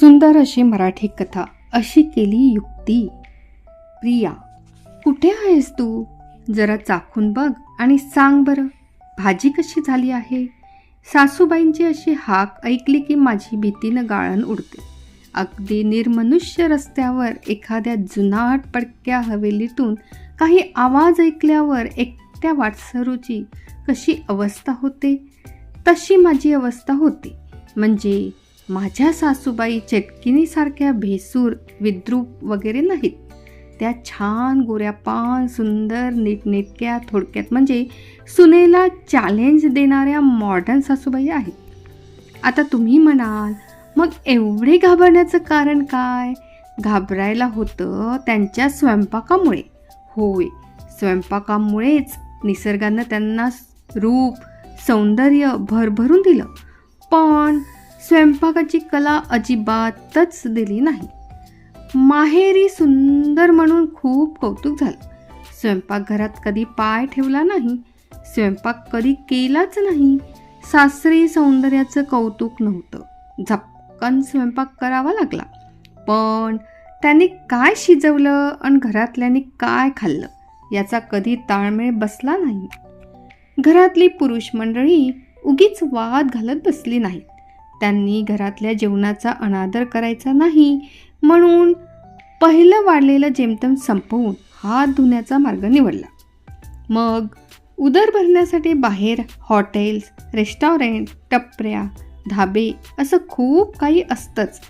सुंदर अशी मराठी कथा अशी केली युक्ती. प्रिया कुठे आहेस तू? जरा चाखून बघ आणि सांग बरं भाजी कशी झाली आहे? सासूबाईंची अशी हाक ऐकली की माझी भीतीनं गाळण उडते. अगदी निर्मनुष्य रस्त्यावर एखाद्या जुनाट पडक्या हवेलीतून काही आवाज ऐकल्यावर एकट्या वाटसरूची कशी अवस्था होते? तशी माझी अवस्था होती. म्हणजे माझ्या सासूबाई चटकिनीसारख्या भेसूर विद्रूप वगैरे नाहीत. त्या छान गोऱ्या पान सुंदर नीटनेटक्या थोडक्यात म्हणजे सुनेला चॅलेंज देणाऱ्या मॉडर्न सासूबाई आहेत. आता तुम्ही म्हणाल मग एवढे घाबरण्याचं कारण काय? घाबरायला होतं त्यांच्या स्वयंपाकामुळे. होय स्वयंपाकामुळेच निसर्गानं त्यांना रूप सौंदर्य भरभरून दिलं. पण स्वयंपाकाची कला अजिबातच दिली नाही. माहेरी सुंदर म्हणून खूप कौतुक झालं. स्वयंपाकघरात कधी पाय ठेवला नाही स्वयंपाक कधी केलाच नाही. सासरी सौंदर्याचं कौतुक नव्हतं. झपकन स्वयंपाक करावा लागला. पण त्यांनी काय शिजवलं आणि घरातल्यांनी काय खाल्लं याचा कधी ताळमेळ बसला नाही. घरातली पुरुष मंडळी उगीच वाद घालत बसली नाहीत. त्यांनी घरातल्या जेवणाचा अनादर करायचा नाही. म्हणून पहिलं वाढलेलं जेमतेम संपवून हात धुण्याचा मार्ग निवडला. मग उदर भरण्यासाठी बाहेर हॉटेल्स रेस्टॉरंट टपऱ्या धाबे असं खूप काही असतंच.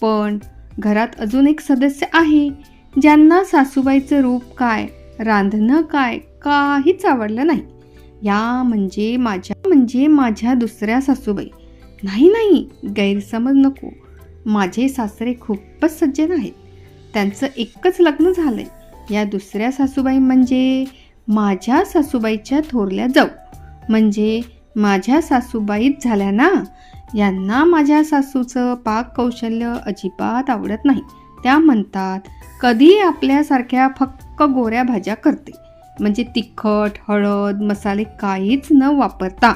पण घरात अजून एक सदस्य आहे ज्यांना सासूबाईचं रूप काय रांधणं काय काहीच आवडलं नाही. या म्हणजे माझ्या म्हणजे माझ्या दुसऱ्या सासूबाई. नाही नाही गैरसमज नको. माझे सासरे खूपच सज्जन आहेत. त्यांचं एकच लग्न झालं आहे या दुसऱ्या सासूबाई म्हणजे माझ्या सासूबाईच्या थोरल्या जाऊ. म्हणजे माझ्या सासूबाईच झाल्या ना? यांना माझ्या सासूचं पाककौशल्य अजिबात आवडत नाही. त्या म्हणतात कधी आपल्यासारख्या फक्क गोऱ्या भाज्या करते. म्हणजे तिखट हळद मसाले काहीच न वापरता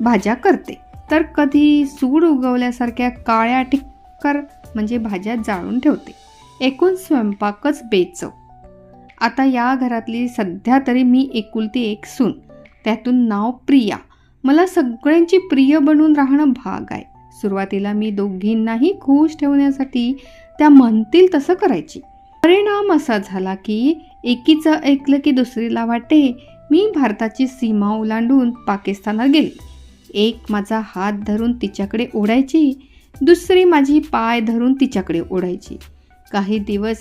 भाज्या करते. तर कधी सूड उगवल्यासारख्या काळ्या टिक्कर म्हणजे भाज्या जाळून ठेवते. एकूण स्वयंपाकच बेचव. आता या घरातली सध्या तरी मी एकुलती एक सून. त्यातून नाव प्रिया. मला सगळ्यांची प्रिय बनून राहणं भाग आहे. सुरुवातीला मी दोघींनाही खुश ठेवण्यासाठी त्या म्हणतील तसं करायची. परिणाम असा झाला की एकीचं ऐकलं की दुसरीला वाटे मी भारताची सीमा ओलांडून पाकिस्तानात गेले. एक माझा हात धरून तिच्याकडे ओढायची दुसरी माझी पाय धरून तिच्याकडे ओढायची. काही दिवस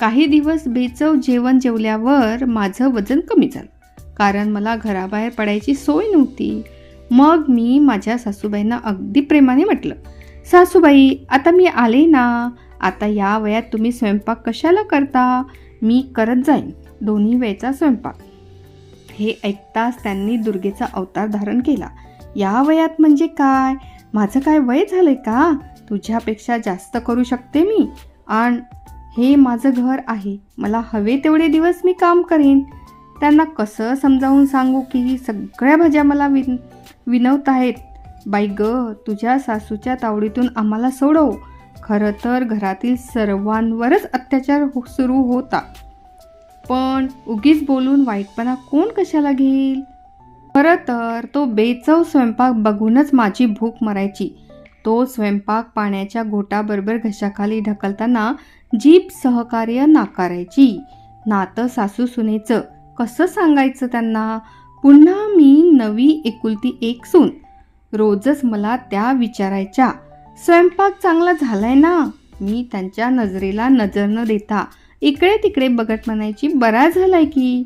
काही दिवस बेचव जेवण जेवल्यावर माझं वजन कमी झालं. कारण मला घराबाहेर पडायची सोय नव्हती. मग मी माझ्या सासूबाईंना अगदी प्रेमाने म्हटलं सासूबाई आता मी आले ना? आता या वयात तुम्ही स्वयंपाक कशाला करता? मी करत जाईन. दोन्ही वेळचा स्वयंपाक. हे ऐकताच त्यांनी दुर्गेचा अवतार धारण केला. या वयात म्हणजे काय? माझं काय वय झालंय का? तुझ्यापेक्षा जास्त करू शकते मी. आणि हे माझं घर आहे. मला हवे तेवढे दिवस मी काम करेन. त्यांना कसं समजावून सांगू की सगळ्या भाज्या मला विन विनवत आहेत? बाई ग तुझ्या सासूच्या तावडीतून आम्हाला सोडव. खरं तर घरातील सर्वांवरच अत्याचार हो सुरू होता. पण उगीच बोलून वाईटपणा कोण कशाला घेईल? खरं तर तो बेचव स्वयंपाक बघूनच माझी भूक मरायची. तो स्वयंपाक पाण्याच्या घोटाबरोबर घशाखाली ढकलताना जीप सहकार्य नाकारायची. नातं सासू सुनेचं कसं सांगायचं त्यांना? पुन्हा मी नवी एकुलती एक सून. रोजच मला त्या विचारायच्या स्वयंपाक चांगला झालाय ना? मी त्यांच्या नजरेला नजर न देता इकडे तिकडे बघत म्हणायची बरा झालाय की?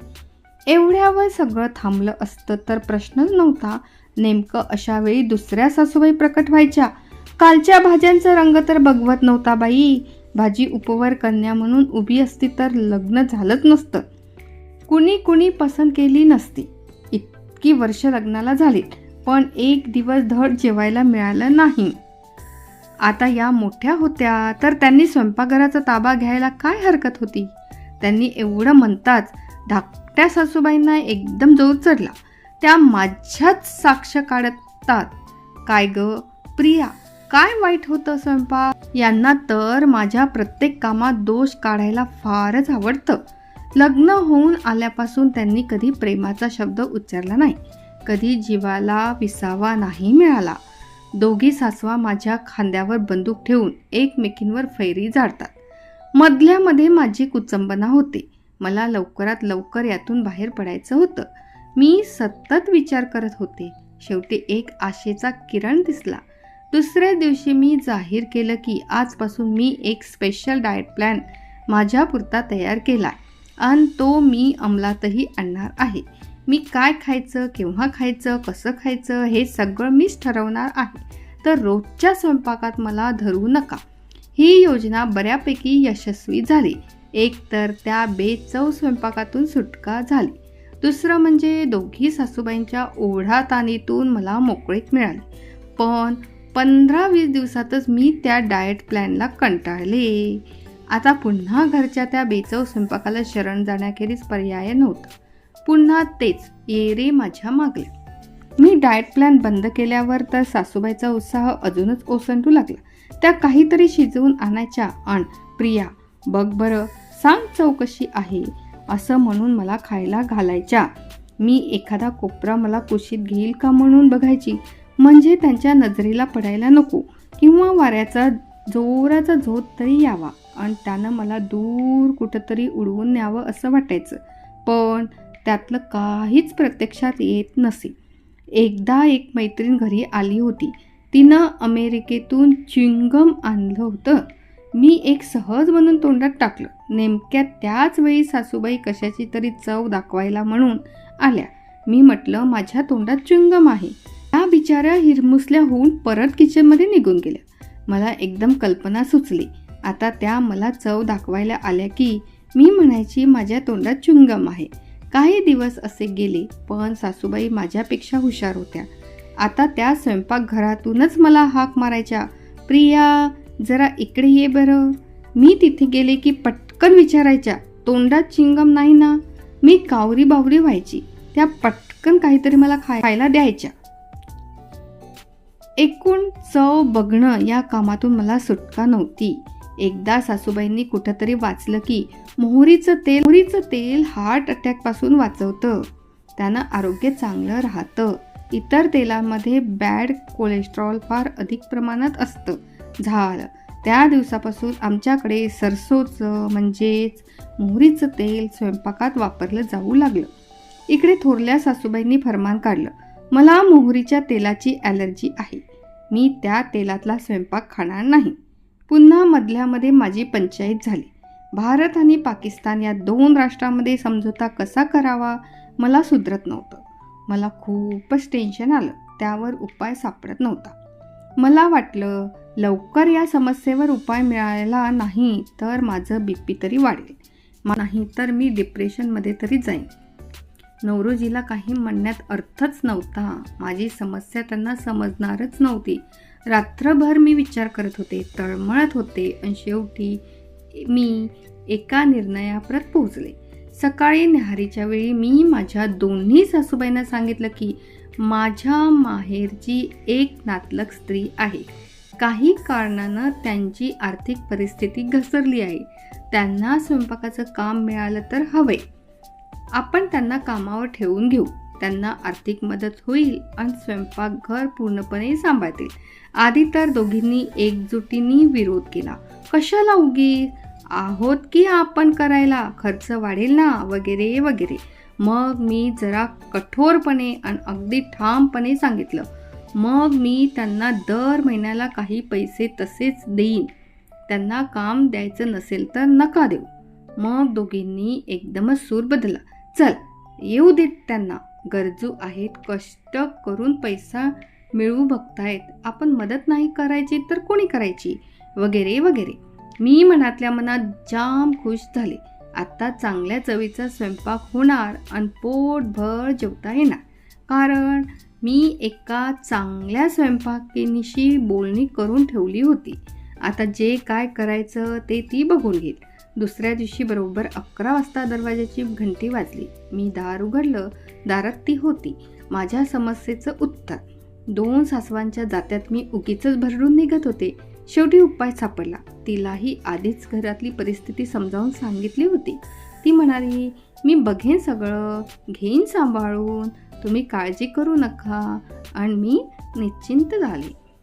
एवढ्यावर सगळं थांबलं असतं तर प्रश्नच नव्हता. नेमकं अशा वेळी दुसऱ्या सासूबाई प्रकट व्हायच्या. कालच्या भाज्यांचा रंग तर बघवत नव्हता बाई. भाजी उपवर कन्या म्हणून उभी असती तर लग्न झालंच नसतं. कुणी कुणी पसंत केली नसती. इतकी वर्ष लग्नाला झालीत पण एक दिवस धड जेवायला मिळालं नाही. आता या मोठ्या होत्या तर त्यांनी स्वयंपाकघराचा ताबा घ्यायला काय हरकत होती? त्यांनी एवढं म्हणताच धाकट्या सासूबाईंना एकदम जोर चढला. त्या माझ्याच साक्ष काढतात. काय ग? प्रिया काय वाईट होतं स्वयंपाक? यांना तर माझ्या प्रत्येक कामात दोष काढायला फारच आवडतं. लग्न होऊन आल्यापासून त्यांनी कधी प्रेमाचा शब्द उच्चारला नाही. कधी जीवाला विसावा नाही मिळाला. दोघी सासवा माझ्या खांद्यावर बंदूक ठेवून एकमेकींवर फैरी झाडतात मधल्यामध्ये माझी कुचंबना होते. मला लवकरात लवकर यातून बाहेर पडायचं होतं. मी सतत विचार करत होते. शेवटी एक आशेचा किरण दिसला. दुसऱ्या दिवशी मी जाहीर केलं की आजपासून मी एक स्पेशल डाएट प्लॅन माझ्यापुरता तयार केला आणि तो मी अंमलातही आणणार आहे. मी काय खायचं केव्हा खायचं कसं खायचं हे सगळं मीच ठरवणार आहे. तर रोजच्या स्वयंपाकात मला धरू नका. ही योजना बऱ्यापैकी यशस्वी झाली. एक तर त्या बेचव स्वयंपाकातून सुटका झाली. दुसरं म्हणजे दोघी सासूबाईंच्या ओढाताणीतून मला मोकळीक मिळाली. पण पंधरा वीस दिवसातच मी त्या डाएट प्लॅनला कंटाळले. आता पुन्हा घरच्या त्या बेचव स्वयंपाकाला शरण जाण्याखेरीज पर्याय नव्हता. पुन्हा तेच ये रे माझ्या मागले. मी डाएट प्लॅन बंद केल्यावर तर सासूबाईचा उत्साह अजूनच ओसंडू लागला. त्या काहीतरी शिजवून आणायच्या. आणि प्रिया बघ बरं सांग चौकशी आहे असं म्हणून मला खायला घालायच्या. मी एखादा कोपरा मला कुशीत घेईल का म्हणून बघायची. म्हणजे त्यांच्या नजरेला पडायला नको किंवा वाऱ्याचा जोराचा झोत तरी यावा. आणि त्यानं मला दूर कुठंतरी उडवून न्यावं असं वाटायचं. पण त्यातलं काहीच प्रत्यक्षात येत नसे. एकदा एक मैत्रीण घरी आली होती. तिनं अमेरिकेतून चिंगम आणलं होतं. मी एक सहज म्हणून तोंडात टाकलं. नेमक्या त्याच वेळी सासूबाई कशाची तरी चव दाखवायला म्हणून आल्या. मी म्हटलं माझ्या तोंडात चुंगम आहे. त्या बिचाऱ्या हिरमुसल्या होऊन परत किचनमध्ये निघून गेल्या. मला एकदम कल्पना सुचली. आता त्या मला चव दाखवायला आल्या की मी म्हणायची माझ्या तोंडात चुंगम आहे. काही दिवस असे गेले पण सासूबाई माझ्यापेक्षा हुशार होत्या. आता त्या स्वयंपाकघरातूनच मला हाक मारायच्या प्रिया जरा इकडे ये बरं. मी तिथे गेले की पटकन विचारायच्या तोंडात चिंगम नाही ना? मी कावरी बावरी व्हायची त्या पटकन काहीतरी मला खायला द्यायच्या. एकूण चव बघणं या कामातून मला सुटका नव्हती. एकदा सासूबाईंनी कुठंतरी वाचलं की मोहरीचं तेल मोहरीचं तेल हार्ट अटॅकपासून वाचवतं. त्यानं आरोग्य चांगलं राहतं. इतर तेलांमध्ये बॅड कोलेस्ट्रॉल फार अधिक प्रमाणात असतं. झालं त्या दिवसापासून आमच्याकडे सरसोचं म्हणजेच मोहरीचं तेल स्वयंपाकात वापरलं जाऊ लागलं. इकडे थोरल्या सासूबाईंनी फरमान काढलं. मला मोहरीच्या तेलाची ॲलर्जी आहे. मी त्या तेलातला स्वयंपाक खाणार नाही. पुन्हा मधल्यामध्ये माझी पंचायत झाली. भारत आणि पाकिस्तान या दोन राष्ट्रांमध्ये समझोता कसा करावा मला सुधरत नव्हतं. मला खूपच टेन्शन आलं. त्यावर उपाय सापडत नव्हता. मला वाटलं लवकर या समस्येवर उपाय मिळाला नाही तर माझं बी पी तरी वाढेल. नाही तर मी डिप्रेशनमध्ये तरी जाईन. नवरोजीला काही म्हणण्यात अर्थच नव्हता. माझी समस्या त्यांना समजणारच नव्हती. रात्रभर मी विचार करत होते तळमळत होते आणि शेवटी मी एका निर्णयाप्रत पोहोचले. सकाळी न्याहारीच्या वेळी मी माझ्या दोन्ही सासूबाईंना सांगितलं की माझ्या माहेरची एक नातलक स्त्री आहे. काही कारणानं त्यांची आर्थिक परिस्थिती घसरली आहे. त्यांना स्वयंपाकाचं काम मिळालं तर हवे आपण त्यांना कामावर ठेवून घेऊ. त्यांना आर्थिक मदत होईल आणि स्वयंपाकघर पूर्णपणे सांभाळतील. आधी तर दोघींनी एकजुटीने विरोध केला. कशाला उगी आहोत की आपण करायला? खर्च वाढेल ना? वगैरे वगैरे. मग मी जरा कठोरपणे आणि अगदी ठामपणे सांगितलं. मग मी त्यांना दर महिन्याला काही पैसे तसेच देईन. त्यांना काम द्यायचं नसेल तर नका देऊ. मग दोघींनी एकदमच सूर बदला चल येऊ देत त्यांना. गरजू आहेत कष्ट करून पैसा मिळवू बघतायत. आपण मदत नाही करायची तर कोणी करायची? वगैरे वगैरे. मी मनातल्या मनात जाम खुश झाले. आत्ता चांगल्या चवीचा स्वयंपाक होणार आणि पोटभर जेवता येणार. कारण मी एका चांगल्या स्वयंपाकिनीशी बोलणी करून ठेवली होती. आता जे काय करायचं ते ती बघून घेईल. दुसऱ्या दिवशी बरोबर अकरा वाजता दरवाजाची घंटी वाजली. मी दार उघडलं. दारात ती होती. माझ्या समस्येचं उत्तर. दोन सासवांच्या जात्यात मी उगीच भरडून निघत होते. शेवटी उपाय सापडला. तिलाही आधीच घरातली परिस्थिती समजावून सांगितली होती. ती म्हणाली मी बघेन सगळं. घेईन सांभाळून. तुम्ही काळजी करू नका. आणि मी निश्चिंत झाली.